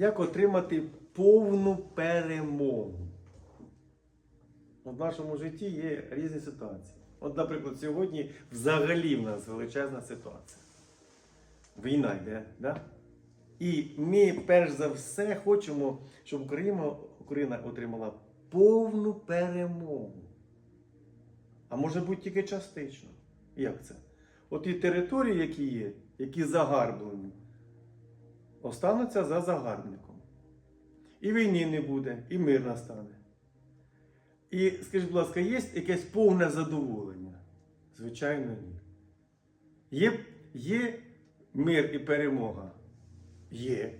як отримати повну перемогу. В нашому житті є різні ситуації. От, наприклад, сьогодні взагалі в нас величезна ситуація. Війна йде, да? І ми, перш за все, хочемо, щоб Україна, Україна отримала повну перемогу. А може бути тільки частично. Як це? От і території, які є, які загарблені, остануться за загарбником. І війни не буде, і мир настане. І скажіть, будь ласка, є якесь повне задоволення? Звичайно, ні. Є, є мир і перемога? Є.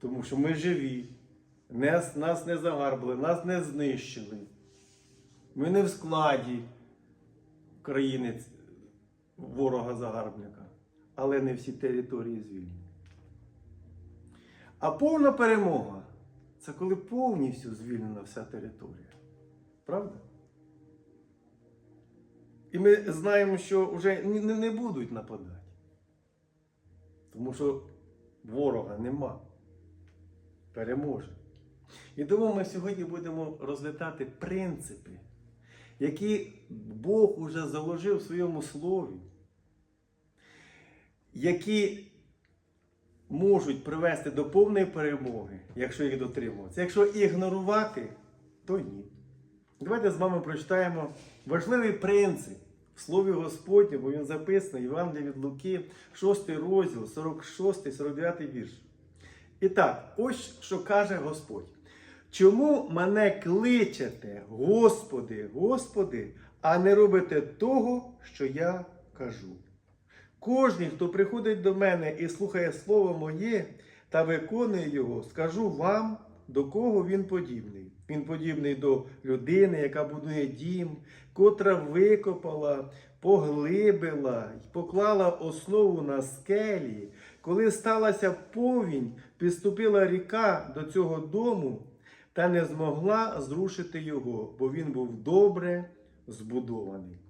Тому що ми живі, нас, нас не загарбали, нас не знищили. Ми не в складі країни ворога-загарбника, але не всі території звільнені. А повна перемога це коли повністю звільнена вся територія. Правда? І ми знаємо, що вже не, будуть нападати. Тому що ворога нема. Переможе. І тому ми сьогодні будемо розглядати принципи, які Бог уже заложив в своєму слові, які можуть привести до повної перемоги, якщо їх дотримуватися. Якщо ігнорувати, то ні. Давайте з вами прочитаємо важливий принцип в Слові Господньому, він записаний в Євангелії від Луки, 6 розділ, 46-49 вірш. І так, ось що каже Господь. Чому мене кличете, Господи, Господи, а не робите того, що я кажу? Кожний, хто приходить до мене і слухає Слово моє та виконує його, скажу вам, до кого він подібний. Він подібний до людини, яка будує дім, котра викопала, поглибила й поклала основу на скелі. Коли сталася повінь, підступила ріка до цього дому та не змогла зрушити його, бо він був добре збудований.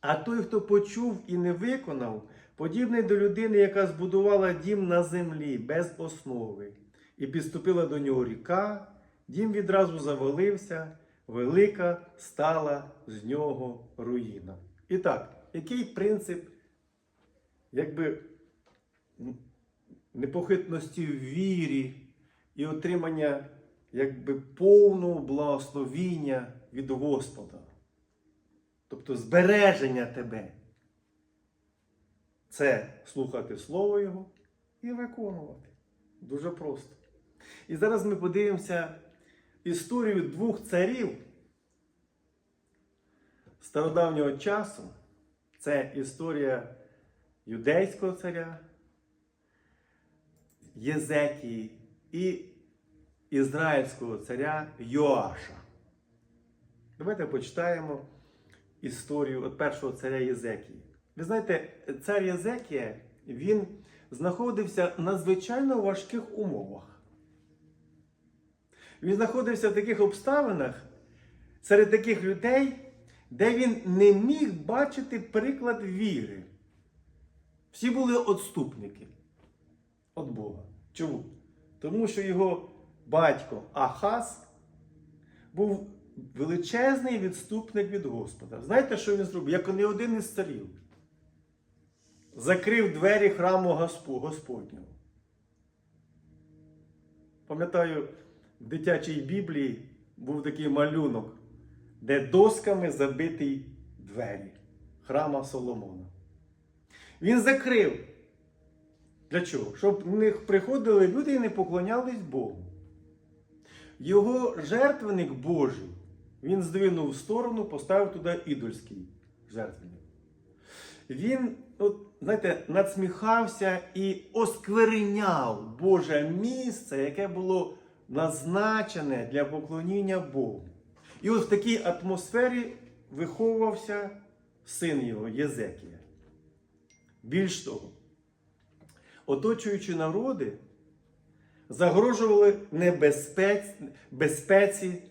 А той, хто почув і не виконав, подібний до людини, яка збудувала дім на землі без основи, і підступила до нього ріка, дім відразу завалився, велика стала з нього руїна. І так, який принцип якби, непохитності в вірі і отримання якби, повного благословіння від Господа? Тобто збереження тебе. Це слухати Слово Його і виконувати. Дуже просто. І зараз ми подивимося історію двох царів стародавнього часу. Це історія юдейського царя, Єзекії і ізраїльського царя Йоаша. Давайте почитаємо історію від першого царя Єзекії. Ви знаєте, цар Єзекія, він знаходився в надзвичайно важких умовах. Він знаходився в таких обставинах серед таких людей, де він не міг бачити приклад віри. Всі були отступники від Бога. Чому? Тому що його батько Ахаз був величезний відступник від Господа. Знаєте, що він зробив? Як не один із царів. Закрив двері храму Господнього. Пам'ятаю, в дитячій Біблії був такий малюнок, де досками забитий двері храма Соломона. Він закрив. Для чого? Щоб в них приходили люди і не поклонялись Богу. Його жертвенник Божий він здвинув в сторону, поставив туди ідольський жертвенник. Він, от, знаєте, надсміхався і оскверняв Боже місце, яке було назначене для поклоніння Богу. І от в такій атмосфері виховувався син його, Єзекія. Більш того, оточуючи народи, загрожували небезпеці, безпеці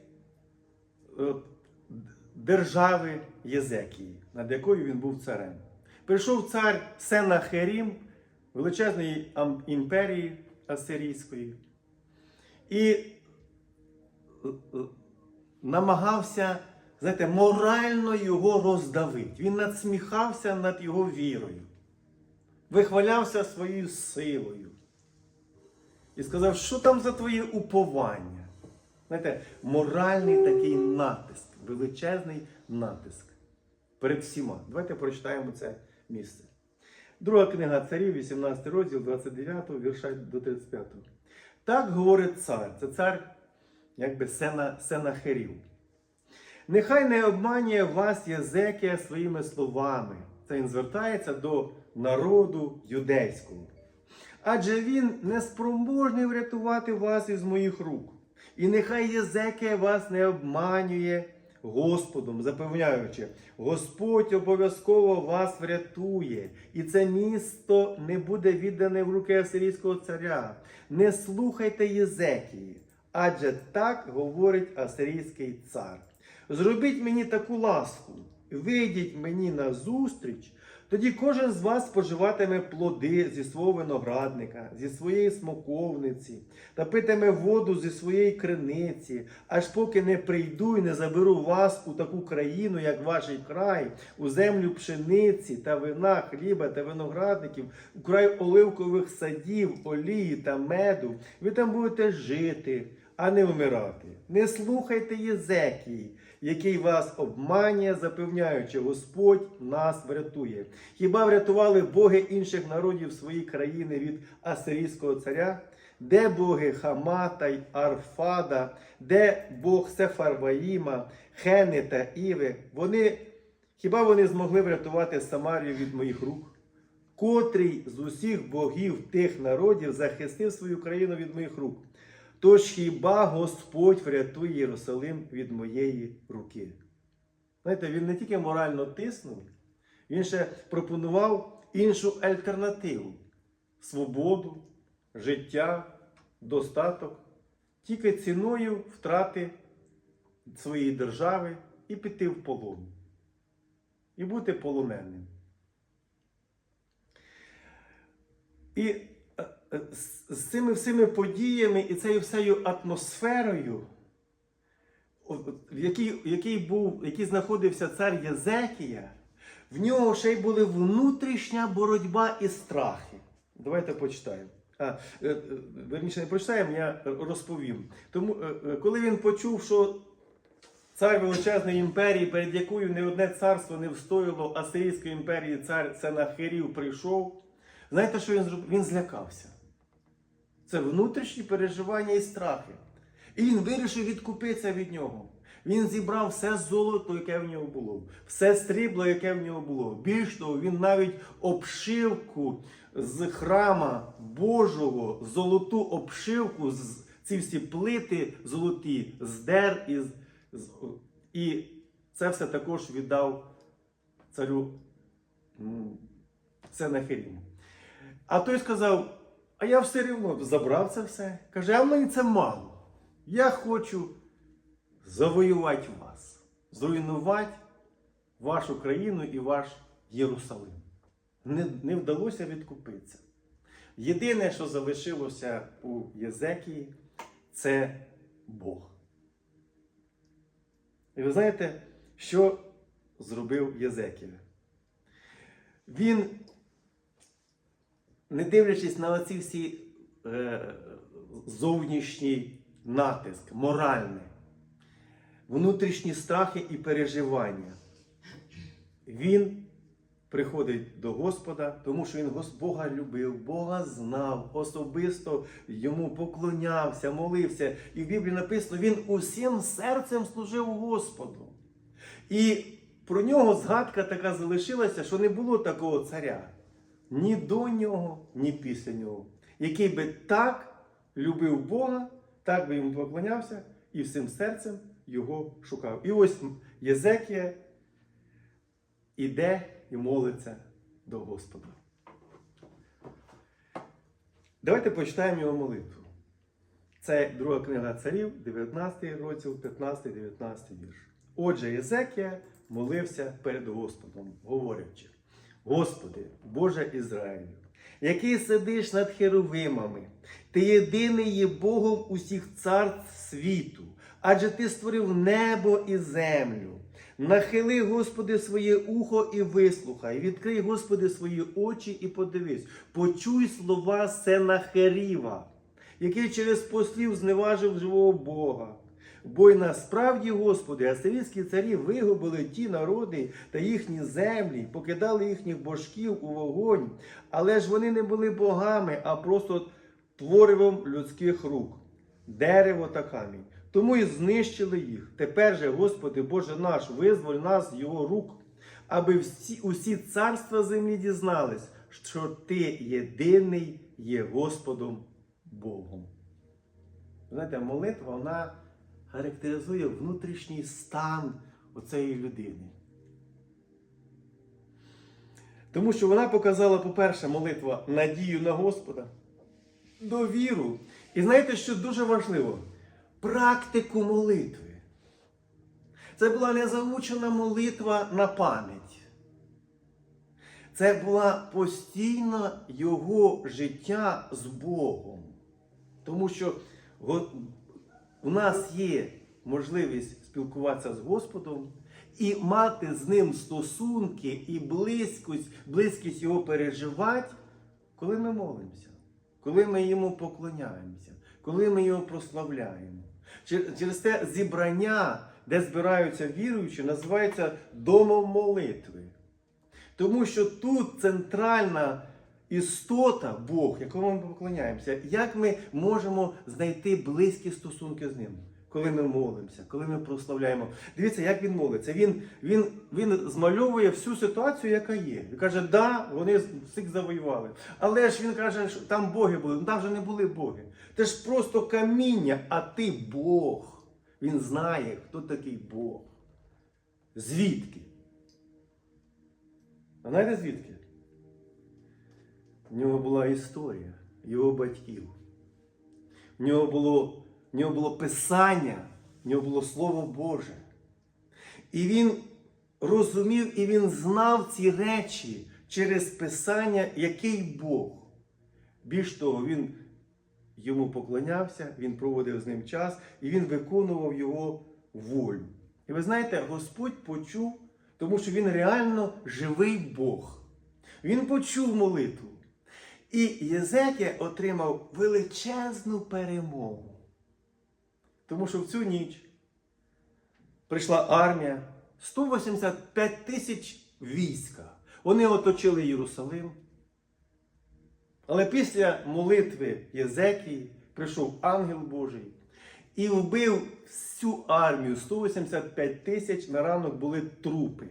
держави Єзекії, над якою він був царем. Прийшов цар Сенахерім, величезної імперії, асирійської. І е, е, намагався, знаєте, морально його роздавити. Він надсміхався над його вірою, вихвалявся своєю силою. І сказав, що там за твоє уповання? Знаєте, моральний такий натиск, величезний натиск перед всіма. Давайте прочитаємо це місце. Друга книга царів, 18 розділ, 29, вірша до 35. Так говорить цар. Це цар, якби Сена, Сенахерів. Нехай не обманює вас Єзекія своїми словами. Це він звертається до народу юдейського. Адже він не спроможний врятувати вас із моїх рук. І нехай Єзекія вас не обманює Господом, запевняючи, Господь обов'язково вас врятує, і це місто не буде віддане в руки асирійського царя. Не слухайте Єзекії, адже так говорить асирійський цар. Зробіть мені таку ласку, вийдіть мені на зустріч, тоді кожен з вас споживатиме плоди зі свого виноградника, зі своєї смоковниці, та питиме воду зі своєї криниці, аж поки не прийду і не заберу вас у таку країну, як ваш край, у землю пшениці та вина, хліба та виноградників, у край оливкових садів, олії та меду. Ви там будете жити, а не вмирати. Не слухайте Єзекії, який вас обманює, запевняючи, Господь нас врятує. Хіба врятували боги інших народів свої країни від асирійського царя? Де боги Хамата й Арфада, де Бог Сефарваїма, Хени та Іви? Вони, хіба вони змогли врятувати Самарію від моїх рук? Котрий з усіх богів тих народів захистив свою країну від моїх рук? Тож хіба Господь врятує Єрусалим від моєї руки? Знаєте, він не тільки морально тиснув, він ще пропонував іншу альтернативу свободу, життя, достаток, тільки ціною втрати своєї держави і піти в полон. І бути полоненим. І з цими всіми подіями і цією всею атмосферою, в якій, в якій був, в якій знаходився цар Єзекія, в нього ще й були внутрішня боротьба і страхи. Давайте почитаємо. А, е, е, верніше, не прочитаємо, я розповім. Тому, е, коли він почув, що цар величезної імперії, перед якою не одне царство не встояло Асирійської імперії, цар Сенахирів прийшов, знаєте, що він зробив? Він злякався. Це внутрішні переживання і страхи. І він вирішив відкупитися від нього. Він зібрав все золото, яке в нього було, все срібло, яке в нього було. Більш того, він навіть обшивку з храма Божого, золоту обшивку, ці всі плити золоті, здер з- і це все також віддав царю Сенахиріму. А той сказав: а я все рівно забрав це все. Каже, а мені це мало. Я хочу завоювати вас, зруйнувати вашу країну і ваш Єрусалим. Не, не вдалося відкупитися. Єдине, що залишилося у Єзекії, це Бог. І ви знаєте, що зробив Єзекія? Він не дивлячись на оці всі е, зовнішній натиск, моральний, внутрішні страхи і переживання, він приходить до Господа, тому що він Бога любив, Бога знав, особисто йому поклонявся, молився. І в Біблії написано, він усім серцем служив Господу. І про нього згадка така залишилася, що не було такого царя ні до нього, ні після нього, який би так любив Бога, так би йому поклонявся і всім серцем його шукав. І ось Єзекія іде і молиться до Господа. Давайте почитаємо його молитву. Це друга книга царів, 19 розділ, 15-19 вірш. Отже, Єзекія молився перед Господом, говорячи: Господи, Боже Ізраїлю, який сидиш над херовимами Ти єдиний є Богом усіх царств світу, адже ти створив небо і землю. Нахили, Господи, своє ухо і вислухай, відкрий, Господи, свої очі і подивись, почуй слова Сенахеріва, який через послів зневажив живого Бога. Бо й насправді, Господи, асирійські царі вигубили ті народи та їхні землі, покидали їхніх божків у вогонь, але ж вони не були богами, а просто творивом людських рук, дерево та камінь. Тому і знищили їх. Тепер же, Господи, Боже наш, визволь нас з його рук, аби всі, усі царства землі дізнались, що Ти єдиний є Господом Богом. Знаєте, молитва вона характеризує внутрішній стан оцеї людини. Тому що вона показала, по-перше, молитва надію на Господа, довіру. І знаєте, що дуже важливо? Практику молитви. Це була не заучена молитва на пам'ять. Це була постійна його життя з Богом. Тому що у нас є можливість спілкуватися з Господом і мати з ним стосунки і близькість, близькість його переживати, коли ми молимося, коли ми йому поклоняємося, коли ми його прославляємо. Через те зібрання, де збираються віруючі, називається домом молитви. Тому що тут центральна істота Бог, якому ми поклоняємося. Як ми можемо знайти близькі стосунки з ним, коли ми молимося, коли ми прославляємо? Дивіться, як він молиться. Він, він, він змальовує всю ситуацію, яка є. Він каже, да, вони всіх завоювали. Але ж він каже, що там боги були. Ну там вже не були боги. Це ж просто каміння, а ти Бог. Він знає, хто такий Бог. Звідки? А знаєте звідки? В нього була історія його батьків. В нього було, в нього було писання, в нього було Слово Боже. І він розумів і він знав ці речі через Писання, який Бог. Більш того, він йому поклонявся, він проводив з ним час і він виконував його волю. І ви знаєте, Господь почув, тому що він реально живий Бог. Він почув молитву. І Єзекія отримав величезну перемогу. Тому що в цю ніч прийшла армія, 185 тисяч війська. Вони оточили Єрусалим. Але після молитви Єзекії прийшов ангел Божий і вбив всю армію 185 тисяч на ранок були трупи.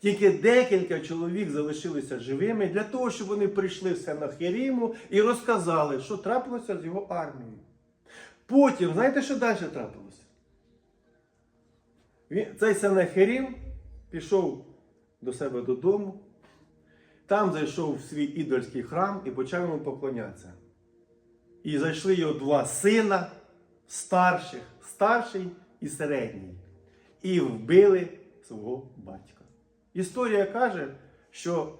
Тільки декілька чоловік залишилися живими для того, щоб вони прийшли в Сенахеріму і розказали, що трапилося з його армією. Потім, знаєте, що далі трапилося? Цей Сенахерім пішов до себе додому, там зайшов в свій ідольський храм і почав йому поклонятися. І зайшли його два сина старших, старший і середній, і вбили свого батька. Історія каже, що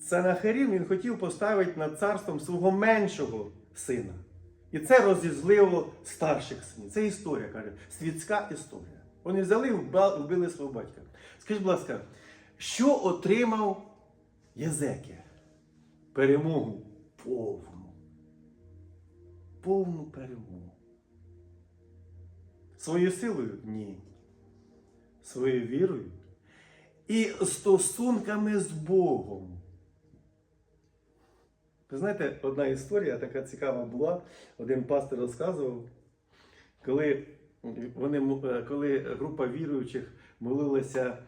Санахарім він хотів поставити над царством свого меншого сина. І це розізлило старших синів. Це історія, каже, світська історія. Вони взяли і вбили свого батька. Скажіть, будь ласка, що отримав Єзекія? Перемогу повну. Повну перемогу. Своєю силою? Ні. Своєю вірою і стосунками з Богом. Ви знаєте, одна історія така цікава була. Один пастор розказував, коли, вони, е, коли група віруючих молилася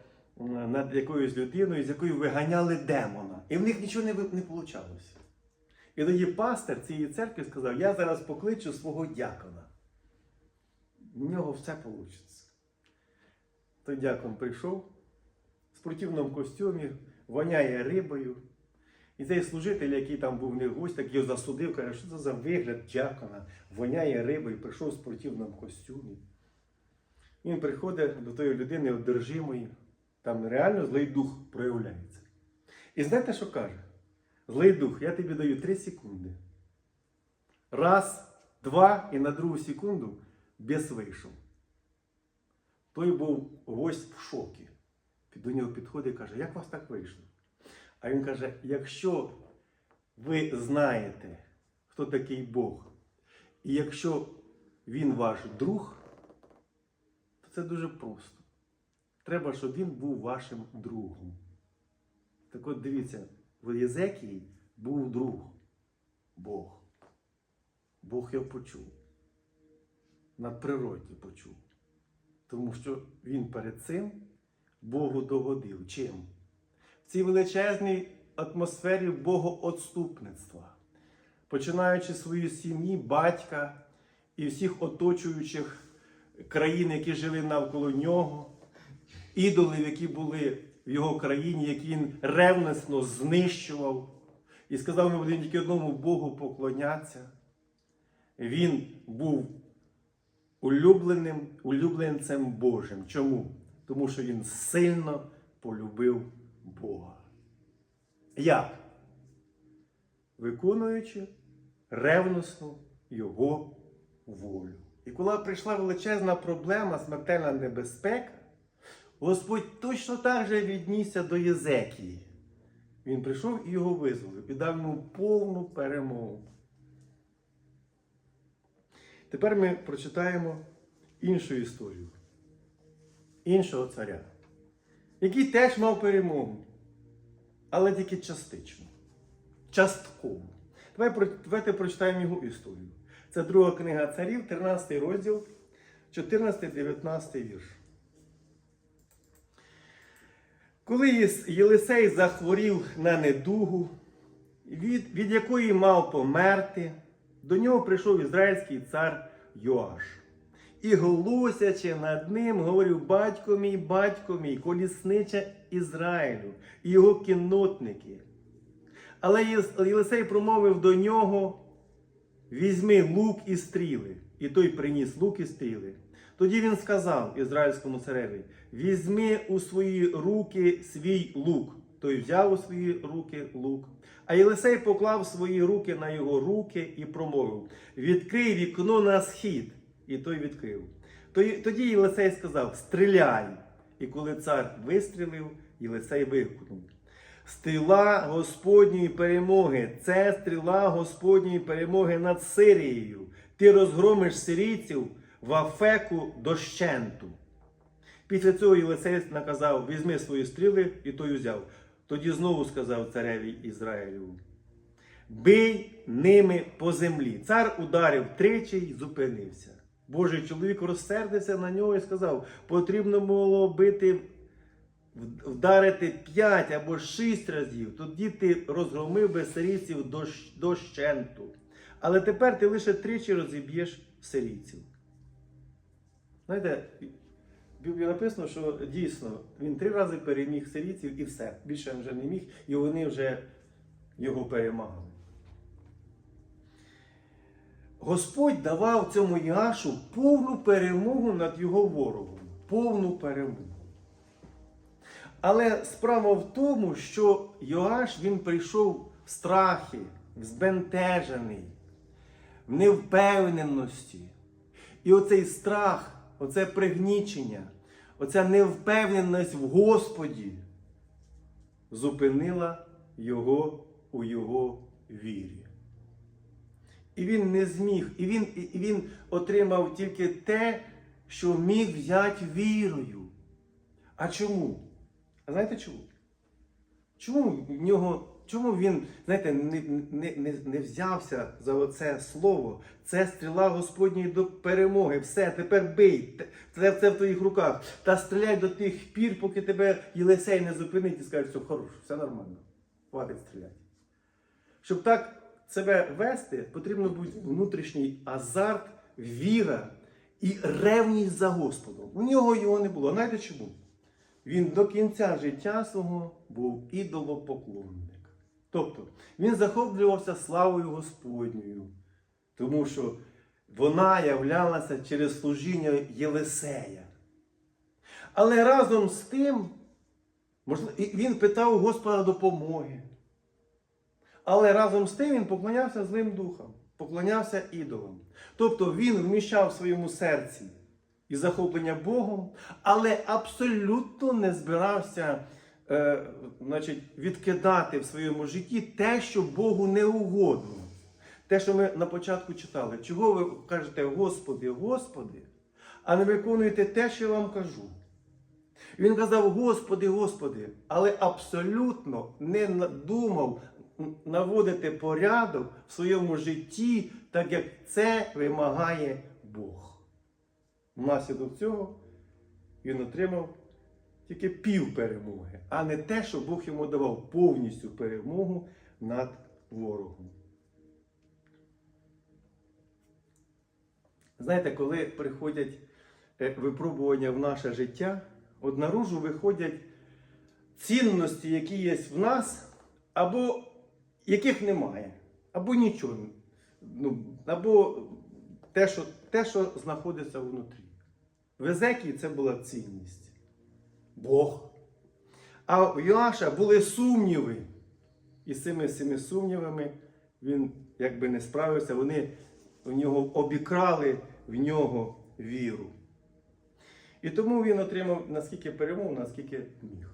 над якоюсь людиною, з якою виганяли демона. І в них нічого не, не вийшло. І тоді пастор цієї церкви сказав: Я зараз покличу свого дякона. В нього все вийде. Той дякон прийшов спортивному костюмі, воняє рибою. І цей служитель, який там був не гость, так його засудив, каже, що це за вигляд дякона, воняє рибою, прийшов в спортивному костюмі. Він приходить до тої людини одержимої, там реально злий дух проявляється. І знаєте, що каже? Злий дух, я тобі даю 3 секунди. Раз, два, і на другу секунду бес вийшов. Той був гость в шокі. До нього підходить і каже, як вас так вийшло? А він каже: якщо ви знаєте, хто такий Бог, і якщо він ваш друг, то це дуже просто. Треба, щоб він був вашим другом. Так от дивіться, в Єзекії був друг Бог. Бог його почув. Надприродні почув. Тому що він перед цим Богу догодив. Чим? В цій величезній атмосфері богоотступництва, починаючи з своєї сім'ї, батька і всіх оточуючих країн, які жили навколо нього, ідолів, які були в його країні, які він ревностно знищував, і сказав, ми будемо тільки одному Богу поклонятися. Він був улюбленим, улюбленцем Божим. Чому? Тому що він сильно полюбив Бога. Як? Виконуючи ревностно Його волю. І коли прийшла величезна проблема, смертельна небезпека, Господь точно так же віднісся до Єзекії. Він прийшов і його визволив і дав йому повну перемогу. Тепер ми прочитаємо іншу історію іншого царя, який теж мав перемогу, але тільки частично. Частково. Давайте прочитаємо його історію. Це друга книга царів, 13 розділ, 14-19 вірш. Коли Єлисей захворів на недугу, від, від якої мав померти, до нього прийшов ізраїльський цар Йоаш. І голосячи над ним, говорив: Батько мій, батько мій, коліснича Ізраїлю, його кіннотники. Але Єлисей промовив до нього: Візьми лук і стріли. І той приніс лук і стріли. Тоді він сказав ізраїльському цареві: Візьми у свої руки свій лук. Той взяв у свої руки лук. А Єлисей поклав свої руки на його руки і промовив: Відкрий вікно на схід. І той відкрив. Тоді- Єлисей сказав: Стріляй. І коли цар вистрілив, Єлисей вигукнув: Стріла Господньої перемоги, це стріла Господньої перемоги над Сирією. Ти розгромиш сирійців в Афеку дощенту. Після цього Єлисей наказав: візьми свої стріли, і той узяв. Тоді знову сказав цареві Ізраїлю: Бий ними по землі. Цар ударив тричі й зупинився. Божий чоловік розсердився на нього і сказав: потрібно було бити, вдарити п'ять або шість разів. Тоді ти розгромив би сирійців дощенту. Але тепер ти лише тричі розіб'єш сирійців. Знаєте, в Біблії написано, що дійсно він три рази переміг сирійців і все. Більше він вже не міг, і вони вже його перемагали. Господь давав цьому Яшу повну перемогу над його ворогом. Повну перемогу. Але справа в тому, що Йоаш він прийшов в страхі, збентежений, в невпевненості. І оцей страх, оце пригнічення, оця невпевненість в Господі зупинила його у його вірі. І він не зміг, і він, і він отримав тільки те, що міг взяти вірою. А чому? А знаєте чому? Чому в нього, чому він, знаєте, не, не, не, не взявся за оце слово? Це стріла Господньої до перемоги. Все, тепер бий. Це, це в твоїх руках. Та стріляй до тих пір, поки тебе Єлисей не зупинить і скаже, що хорош, все нормально. Хватить стріляти. Щоб так себе вести, потрібно бути внутрішній азарт, віра і ревність за Господом. У нього його не було. Знаєте чому? Він до кінця життя свого був ідолопоклонник. Тобто він захоплювався славою Господньою, тому що вона являлася через служіння Єлисея. Але разом з тим, можливо, він питав Господа допомоги. Але разом з тим він поклонявся злим духам. поклонявся ідолам. Тобто він вміщав в своєму серці і захоплення Богом, але абсолютно не збирався е, значить, відкидати в своєму житті те, що Богу не угодно. Те, що ми на початку читали. Чого ви кажете, Господи, Господи, а не виконуєте те, що я вам кажу? Він казав, Господи, Господи, але абсолютно не думав наводити порядок в своєму житті, так як це вимагає Бог. Внаслідок цього він отримав тільки пів перемоги, а не те, що Бог йому давав повністю перемогу над ворогом. Знаєте, коли приходять е, випробування в наше життя, от наружу виходять цінності, які є в нас, або яких немає, або нічого. Ну, або те, що, те, що знаходиться внутрі. В Езекії це була цінність. Бог. А в Йоаша були сумніви. І з цими цими сумнівами він якби не справився, вони в нього обікрали в нього віру. І тому він отримав наскільки перемог, наскільки міг.